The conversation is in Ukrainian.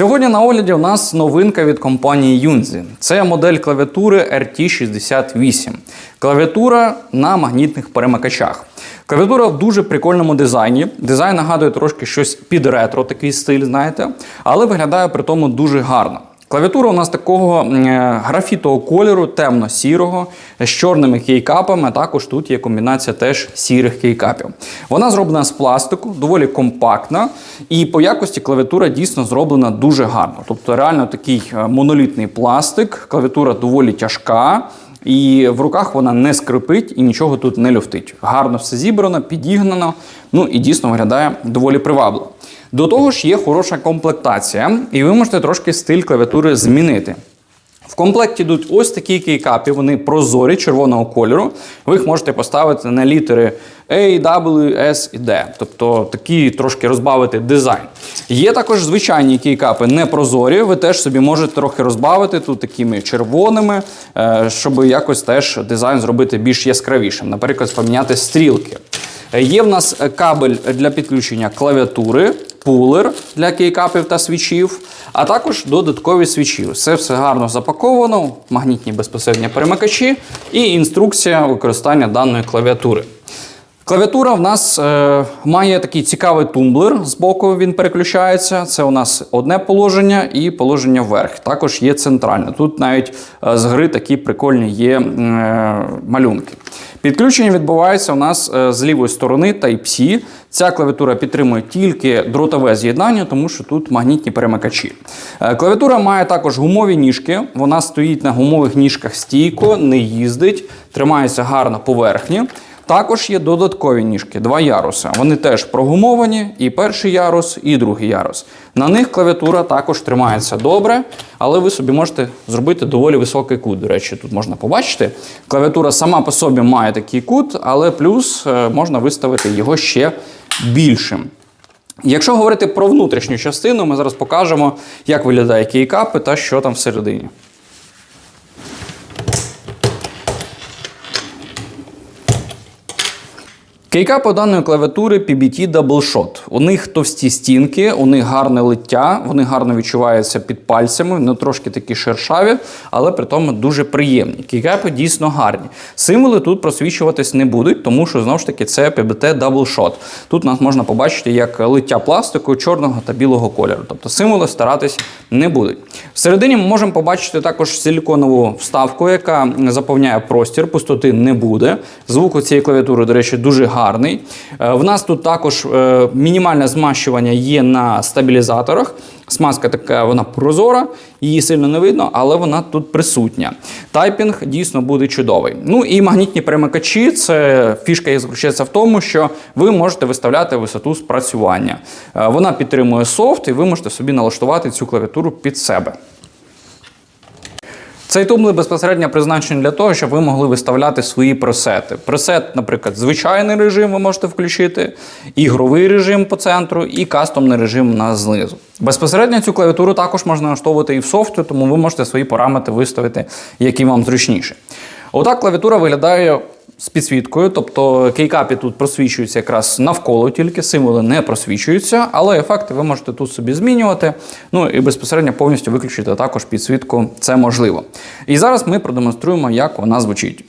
Сьогодні на огляді у нас новинка від компанії Yunzi. Це модель клавіатури RT68. Клавіатура на магнітних перемикачах. Клавіатура в дуже прикольному дизайні. Дизайн нагадує трошки щось під ретро, такий стиль, знаєте, але виглядає при тому дуже гарно. Клавіатура у нас такого е, графітового кольору, темно-сірого, з чорними кейкапами. Також тут є комбінація теж сірих кейкапів. Вона зроблена з пластику, доволі компактна, і по якості клавіатура дійсно зроблена дуже гарно. Тобто, реально такий е, монолітний пластик, клавіатура доволі тяжка. І в руках вона не скрипить і нічого тут не люфтить. Гарно все зібрано, підігнано, ну і дійсно виглядає доволі привабливо. До того ж, є хороша комплектація, і ви можете трошки стиль клавіатури змінити. В комплекті йдуть ось такі кейкапи, вони прозорі червоного кольору. Ви їх можете поставити на літери A, W, S і D. Тобто такі трошки розбавити дизайн. Є також звичайні кейкапи непрозорі. Ви теж собі можете трохи розбавити тут такими червоними, е, щоб якось теж дизайн зробити більш яскравішим. Наприклад, поміняти стрілки. Е, Є в нас кабель для підключення клавіатури, пулер для кейкапів та свічів, а також додаткові свічі. Все все гарно запаковано, магнітні безпосередньо перемикачі і інструкція використання даної клавіатури. Клавіатура в нас е, має такий цікавий тумблер. Збоку він переключається. Це у нас одне положення і положення вверх. Також є центральне. Тут навіть е, з гри такі прикольні є е, малюнки. Підключення відбувається у нас е, з лівої сторони Type-C. Ця клавіатура підтримує тільки дротове з'єднання, тому що тут магнітні перемикачі. Е, Клавіатура має також гумові ніжки. Вона стоїть на гумових ніжках стійко, не їздить, тримається гарно поверхні. Також є додаткові ніжки, два яруси. Вони теж прогумовані, і перший ярус, і другий ярус. На них клавіатура також тримається добре, але ви собі можете зробити доволі високий кут. До речі, тут можна побачити. Клавіатура сама по собі має такий кут, але плюс е, можна виставити його ще більшим. Якщо говорити про внутрішню частину, ми зараз покажемо, як виглядає кейкапи та що там всередині. Кейкапи даної клавіатури PBT Double. У них товсті стінки, у них гарне лиття, вони гарно відчуваються під пальцями, вони трошки такі шершаві, але при тому дуже приємні. Кейкапи дійсно гарні. Символи тут просвічуватись не будуть, тому що знову ж таки це PBT Double Shot. Тут нас можна побачити як лиття пластику чорного та білого кольору. Тобто символи старатись не будуть. Всередині ми можемо побачити також силіконову вставку, яка заповняє простір, пустоти не буде. Звук у цієї клавіатури, до речі, дуже гарний. Е, В нас тут також е, мінімальне змащування є на стабілізаторах. Смазка така, вона прозора, її сильно не видно, але вона тут присутня. Тайпінг дійсно буде чудовий. Ну і магнітні перемикачі це фішка їх заключається в тому, що ви можете виставляти висоту спрацювання. Е, Вона підтримує софт, і ви можете собі налаштувати цю клавіатуру під себе. Цей тумблер безпосередньо призначений для того, щоб ви могли виставляти свої пресети. Пресет, наприклад, звичайний режим ви можете включити, ігровий режим по центру і кастомний режим на знизу. Безпосередньо цю клавіатуру також можна налаштовувати і в софті, тому ви можете свої параметри виставити, які вам зручніше. Отак клавіатура виглядає з підсвіткою, тобто кейкапі тут просвічуються якраз навколо, тільки символи не просвічуються, але ефекти ви можете тут собі змінювати. Ну і безпосередньо повністю виключити також підсвітку, це можливо. І зараз ми продемонструємо, як вона звучить.